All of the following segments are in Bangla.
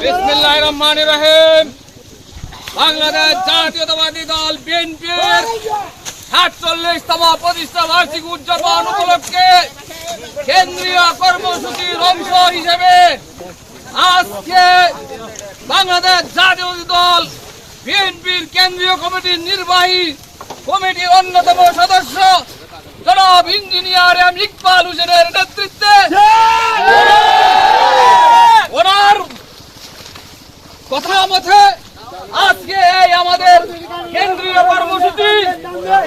বিসমিল্লাহির রহমানির রহিম। বাংলাদেশ জাতীয়তাবাদী দল বিএনপির সাতচল্লিশতম প্রতিষ্ঠা বার্ষিক উদযাপন উপলক্ষে কেন্দ্রীয় কর্মসূচির অংশ হিসেবে আজকে বাংলাদেশ জাতীয়তাবাদী দল বিএনপির কেন্দ্রীয় কমিটির নির্বাহী কমিটির অন্যতম সদস্য জনাব ইঞ্জিনিয়ার এম ইকবাল হোসেনের নেতৃত্বে ওনার কথা মতে আজকে এই আমাদের কেন্দ্রীয় কর্মসূচি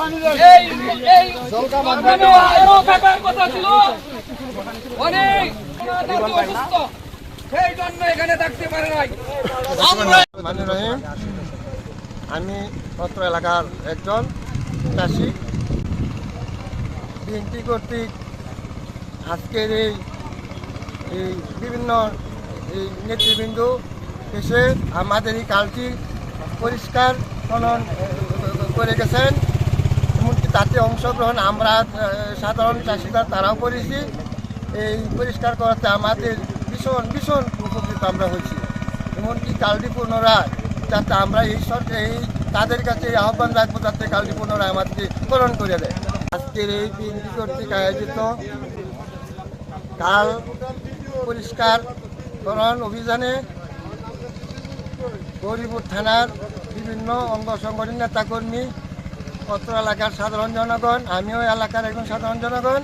এই এই থাকার কথা ছিল। অনেক অসুস্থ। সেই জন্য এখানে থাকতে পারে নাই। আমরা রহিম আমি অত্র এলাকার একজন চাষি। বিএনপি কর্তৃক আজকের এই এই বিভিন্ন এই নেতৃবৃন্দ এসে আমাদের এই কালটি পরিষ্কার খনন করে গেছেন। তাতে অংশগ্রহণ আমরা সাধারণ চাষিরা তারাও করেছি। এই পরিষ্কার করাতে আমাদের ভীষণ ভীষণ উপকৃত আমরা হয়েছি। এমনকি কালটি পুনরায় যাতে আমরা এই সরকার এই তাদের কাছে আহ্বান রাখব যাতে কালটি পুনরায় আমাদেরকে পূরণ করে দেয়। আজকের এই বিএনপি কর্তৃক আয়োজিত কাল পরিষ্কার করণ অভিযানে গৌরীপুর থানার বিভিন্ন অঙ্গ সংগঠন নেতাকর্মী অত্র এলাকার সাধারণ জনগণ আমিও এলাকার একজন সাধারণ জনগণ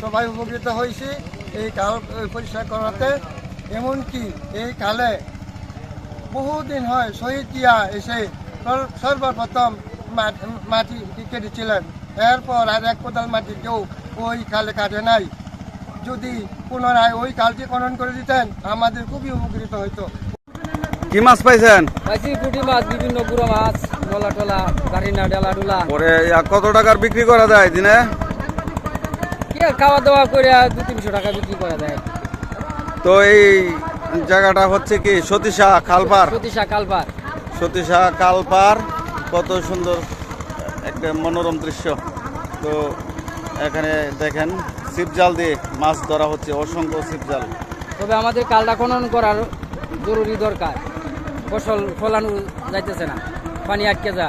সবাই উপকৃত হয়েছি এই কাল পরিষ্কার করাতে। এমনকি এই কালে বহুদিন হয় শহীদ জিয়া এসে সর- সর্বপ্রথম মা- মাটি কেটেছিলেন। এরপর আর এক কোদাল মাটি কেউ ওই কালে কাটে নাই। যদি পুনরায় ওই কালটি খনন করে দিতেন আমাদের খুবই উপকৃত হতো কি মাছ পাইছেন? পাইছি পুঁটি মাছ বিভিন্ন গুঁড়ো মাছ। ডলা টলা গাড়িনা ডেলা ডুলা পরে কত টাকার বিক্রি করা যায় দিনে? খাওয়া দাওয়া করে দু তিনশো টাকা বিক্রি করা যায়। তো এই জায়গাটা হচ্ছে কি সতীশা খালপার? সতীশা কালপার সতীশা কালপার কত সুন্দর একটা মনোরম দৃশ্য। তো এখানে দেখেন ছিপজাল দিয়ে মাছ ধরা হচ্ছে অসংখ্য ছিপজাল তবে আমাদের কালটা খনন করার জরুরি দরকার। ফসল ফলানো যাইতেছে না। পানি আটকে যা।